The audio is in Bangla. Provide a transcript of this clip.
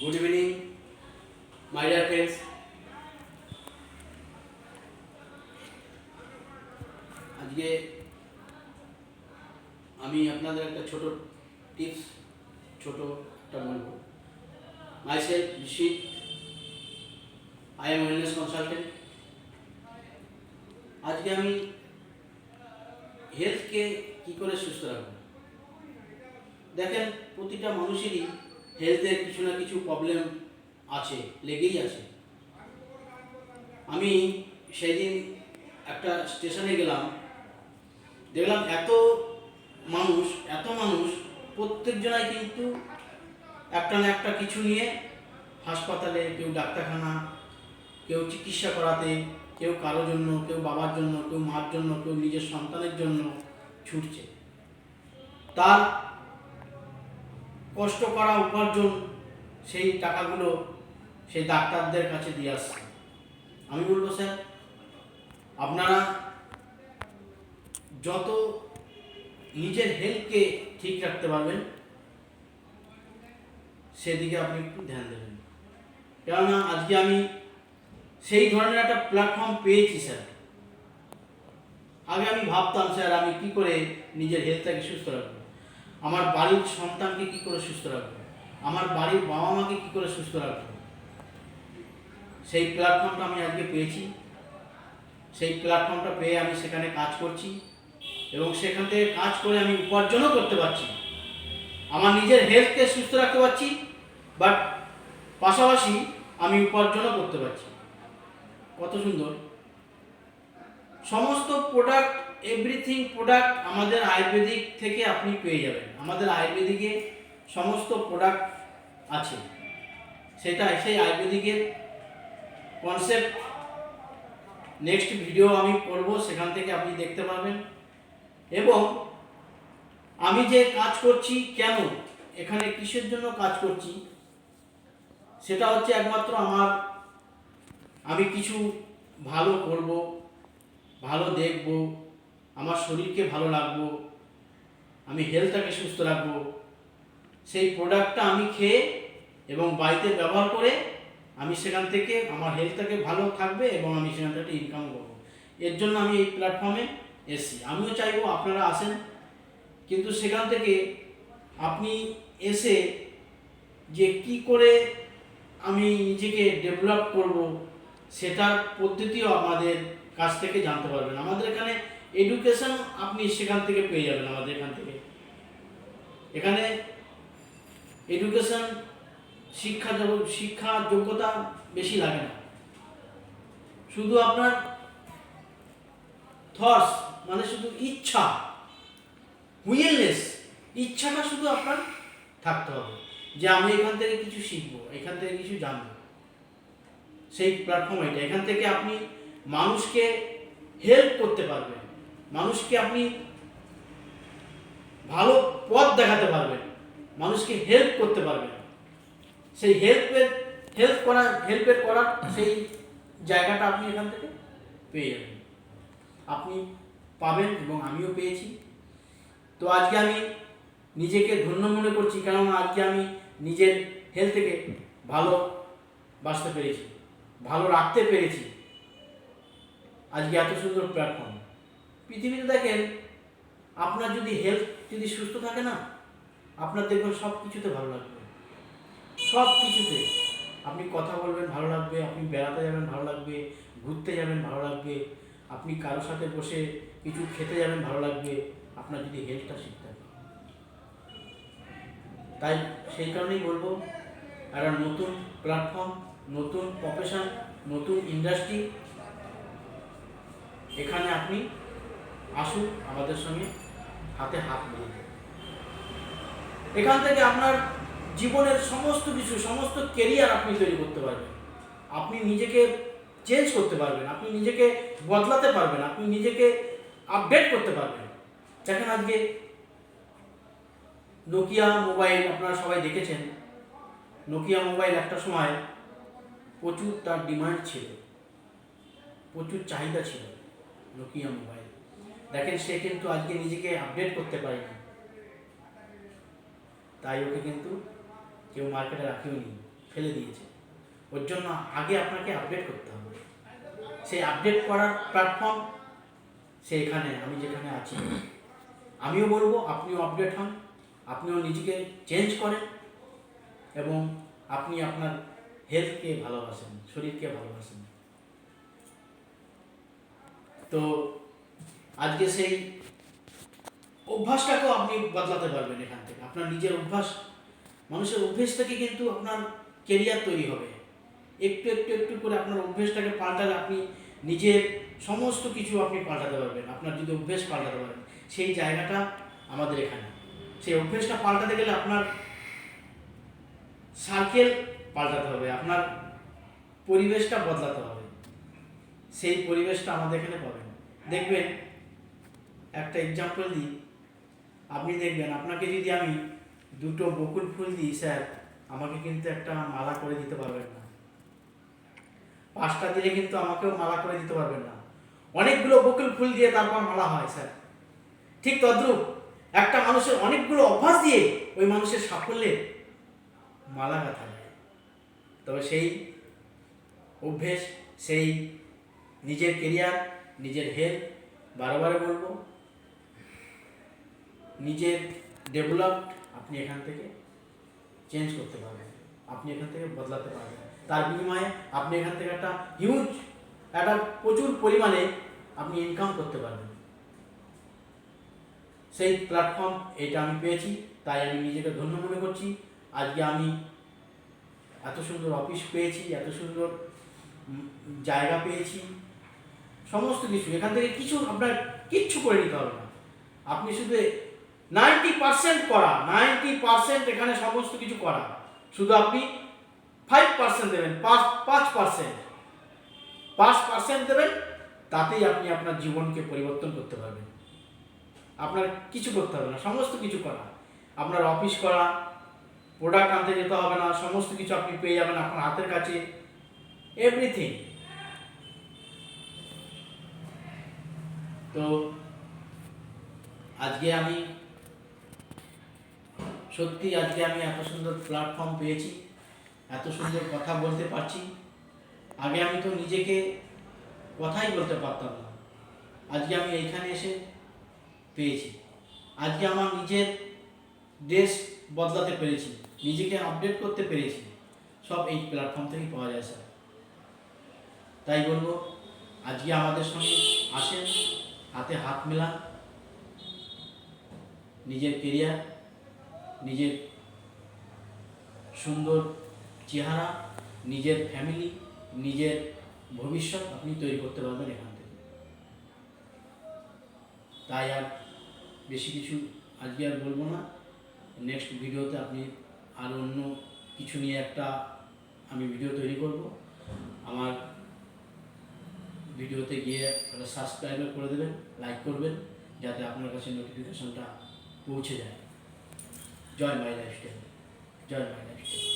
Good evening my dear friends আজকে আমি আপনাদের একটা ছোট টিপস ছোট একটা বলব। Myself Rishit I am wellness consultant আজকে আমি হেলথকে কি করে সুস্থ রাখব? দেখেন, প্রতিটা মানুষেরই হেলথের কিছু না কিছু প্রবলেম আছে, লেগেই আছে। আমি সেদিন একটা স্টেশনে গেলাম, দেখলাম এত মানুষ এত মানুষ প্রত্যেকজনাই কিন্তু একটা না একটা কিছু নিয়ে হাসপাতালে, কেউ ডাক্তারখানা, কেউ চিকিৎসা করাতে, কেউ কারোর জন্য, কেউ বাবার জন্য, কেউ মার জন্য, কেউ নিজের সন্তানের জন্য ছুটছে। তার কষ্ট করা উপার্জন সেই টাকাগুলো সেই ডাক্তারদের কাছে দিয়ে আসছে। আমি বলব, স্যার, আপনারা যত নিজের হেলথকে ঠিক রাখতে পারবেন, সেদিকে আপনি একটু ধ্যান দেবেন। কেননা আজকে আমি সেই ধরনের একটা প্ল্যাটফর্ম পেয়েছি, স্যার। আগে আমি ভাবতাম, স্যার, আমি কি করে নিজের হেলথটাকে সুস্থ রাখব। আমার বাড়ির সন্তানকে কি করে সুস্থ রাখব? আমার বাড়ির বাবা মাকে কি করে সুস্থ রাখব? সেই প্ল্যাটফর্মটা আমি আজকে পেয়েছি। সেই প্ল্যাটফর্মটা পেয়ে আমি সেখানে কাজ করছি এবং সেখান থেকে কাজ করে আমি উপার্জনও করতে পারছি। আমার নিজের হেলথকে সুস্থ রাখতে পারছি বাট পাশাপাশি আমি উপার্জনও করতে পারছি। কত সুন্দর। সমস্ত প্রোডাক্ট এভরিথিং প্রোডাক্ট আমাদের আয়ুর্বেদিক থেকে আপনি পেয়ে যাবেন। আমাদের আয়ুর্বেদিকে সমস্ত প্রোডাক্ট আছে। সেটা সেই আয়ুর্বেদিকের কনসেপ্ট নেক্সট ভিডিও আমি করব, সেখান থেকে আপনি দেখতে পাবেন এবং আমি যে কাজ করছি কেন, এখানে কিসের জন্য কাজ করছি, সেটা হচ্ছে একমাত্র আমার, আমি কিছু ভালো করব, ভালো দেখব আমার শরীরকে ভালো রাখব, আমি হেলথটাকে সুস্থ রাখব, সেই প্রোডাক্টটা আমি খেয়ে এবং বাড়িতে ব্যবহার করে আমি সেখান থেকে আমার হেলথটাকে ভালো থাকবে এবং আমি সেখান থেকে ইনকাম করব। এর জন্য আমি এই প্ল্যাটফর্মে এসেছি। আমিও চাইব আপনারা আসেন, কিন্তু সেখান থেকে আপনি এসে যে কি করে আমি নিজেকে ডেভেলপ করব, সেটার পদ্ধতিও আমাদের কাছ থেকে জানতে পারবেন। আমাদের এখানে এডুকেশন আপনি সেখান থেকে পেয়ে যাবেন আমাদের এখান থেকে। এখানে এডুকেশন শিক্ষা শিক্ষা যোগ্যতা বেশি লাগে না। শুধু আপনার থটস মানে শুধু ইচ্ছা উইলনেস ইচ্ছাটা শুধু আপনার থাকতে হবে। যে আমি এখান থেকে কিছু শিখব, এখান থেকে কিছু জানব। সেই প্ল্যাটফর্ম এটা এখান থেকে আপনি মানুষকে হেল্প করতে পারবেন। মানুষকে আপনি ভালো পথ দেখাতে পারবেন, মানুষকে হেল্প করতে পারবেন। সেই হেল্পের হেল্প করা হেল্পের করার সেই জায়গাটা আপনি এখান থেকে পেয়ে যাবেন। আপনি পাবেন এবং আমিও পেয়েছি। তো আজকে আমি নিজেকে ধন্য মনে করছি, কেননা আজকে আমি নিজের হেলথ থেকে ভালো বাঁচতে পেরেছি, ভালো রাখতে পেরেছি। আজকে এত সুন্দর প্ল্যাটফর্ম পৃথিবীতে দেখেন, আপনার যদি হেলথ যদি সুস্থ থাকে না, আপনার দেখবেন সব কিছুতে ভালো লাগবে। সব কিছুতে আপনি কথা বলবেন, ভালো লাগবে, আপনি বেড়াতে যাবেন, ভালো লাগবে, ঘুরতে যাবেন, ভালো লাগবে, আপনি কারোর সাথে বসে কিছু খেতে যাবেন, ভালো লাগবে, আপনার যদি হেলথটা ঠিক থাকে। তাই সেই কারণেই বলব, একটা নতুন প্ল্যাটফর্ম নতুন প্রফেশন নতুন ইন্ডাস্ট্রি এখানে আপনি আসুন আমাদের সঙ্গে হাতে হাত মিলিয়ে এখান থেকে আপনার জীবনের সমস্ত কিছু, সমস্ত কেরিয়ার আপনি তৈরি করতে পারবেন। আপনি নিজেকে চেঞ্জ করতে পারবেন, আপনি নিজেকে বদলাতে পারবেন, আপনি নিজেকে আপডেট করতে পারবেন। দেখেন আজকে নোকিয়া মোবাইল আপনারা সবাই দেখেছেন। নোকিয়া মোবাইল একটা সময় প্রচুর তার ডিমান্ড ছিল, প্রচুর চাহিদা ছিল নোকিয়া মোবাইল দেখেন সে কিন্তু আজকে নিজেকে আপডেট করতে পারেনি। তাই ওকে কিন্তু কেউ মার্কেটে রাখেও নি, ফেলে দিয়েছে। ওর জন্য আগে আপনাকে আপডেট করতে হবে। সেই আপডেট করার প্ল্যাটফর্ম সে এখানে, আমি যেখানে আছি। আমিও বলব, আপনিও আপডেট হন, আপনিও নিজেকে চেঞ্জ করেন এবং আপনি আপনার হেলথকে ভালোবাসেন, শরীরকে ভালোবাসেন। তো আজকে সেই অভ্যাসটাকেও আপনি বদলাতে পারবেন এখান থেকে। আপনার নিজের অভ্যাস, মানুষের অভ্যেস থেকে কিন্তু আপনার কেরিয়ার তৈরি হবে। একটু একটু একটু করে আপনার অভ্যেসটাকে পাল্টালে আপনি নিজের সমস্ত কিছু আপনি পাল্টাতে পারবেন। আপনার যদি অভ্যেস পাল্টাতে পারেন, সেই জায়গাটা আমাদের এখানে। সেই অভ্যেসটা পাল্টাতে গেলে আপনার সার্কেল পাল্টাতে হবে, আপনার পরিবেশটা বদলাতে হবে। সেই পরিবেশটা আমাদের এখানে পাবেন। দেখবেন একটা এক্সাম্পল দিই। আপনি দেখবেন, আপনাকে যদি আমি দুটো বকুল ফুল দিই, স্যার, আমাকে কিন্তু একটা মালা করে দিতে পারবেন না। পাঁচটা দিলে কিন্তু আমাকেও মালা করে দিতে পারবেন না। অনেকগুলো বকুল ফুল দিয়ে তারপর মালা হয়, স্যার। ঠিক তদ্রুপ, একটা মানুষের অনেকগুলো অভ্যাস দিয়ে ওই মানুষের সাফল্যে মালা গাঁথা যায়। তবে সেই অভ্যেস, সেই নিজের কেরিয়ার নিজের হেলথ বারবারে বলব নিজের ডেভেলপ আপনি এখান থেকে চেঞ্জ করতে পারবেন। আপনি এখান থেকে বদলাতে পারবেন। তার বিনিময়ে আপনি এখান থেকে একটা হিউজ একটা প্রচুর পরিমাণে আপনি ইনকাম করতে পারবেন। সেই প্ল্যাটফর্ম এটা আমি পেয়েছি, তাই আমি নিজেকে ধন্য মনে করছি। আজকে আমি এত সুন্দর অফিস পেয়েছি, এত সুন্দর জায়গা পেয়েছি। সমস্ত কিছু, এখান থেকে কিছু আপনার কিচ্ছু করে নিতে হবে না। আপনি শুধু নাইনটি পার্সেন্ট করা, নাইনটি পার্সেন্ট এখানে সমস্ত কিছু করা। শুধু আপনি ফাইভ পার্সেন্ট দেবেন, পাঁচ পাঁচ পার্সেন্ট। পাঁচ পার্সেন্ট দেবেন, তাতেই আপনি আপনার জীবনকে পরিবর্তন করতে পারবেন। আপনার কিছু করতে হবে না, সমস্ত কিছু করা। আপনার অফিস করা প্রোডাক্ট আনতে যেতে হবে না, সমস্ত কিছু আপনি পেয়ে যাবেন আপনার হাতের কাছে। এভরিথিং তো, আজকে আমি সত্যি আজকে আমি এত সুন্দর প্ল্যাটফর্ম পেয়েছি, এত সুন্দর কথা বলতে পারছি। আগে আমি তো নিজেকে কথাই বলতে পারতাম না। আজকে আমি এইখানে এসে পেয়েছি। আজকে আমার নিজের ড্রেস বদলাতে পেরেছি, নিজেকে আপডেট করতে পেরেছি। সব এই প্ল্যাটফর্ম থেকেই পাওয়া যায় স্যার তাই বলব, আজকে আমাদের সঙ্গে আসেন, হাতে হাত মেলান, নিজের কেরিয়ার নিজের সুন্দর চেহারা, নিজের ফ্যামিলি নিজের ভবিষ্যৎ আপনি তৈরি করতে পারবেন এখান থেকে। তাই আর বেশি কিছু আজকে আর বলব না। নেক্সট ভিডিওতে আপনি আর অন্য কিছু নিয়ে একটা আমি ভিডিও তৈরি করব। আমার ভিডিওতে গিয়ে একটা সাবস্ক্রাইব করে দেবেন লাইক করবেন, যাতে আপনার কাছে নোটিফিকেশনটা পৌঁছে যায়। জয় মাই লাইফস্টাইল জয় মাই লাইফস্টাইল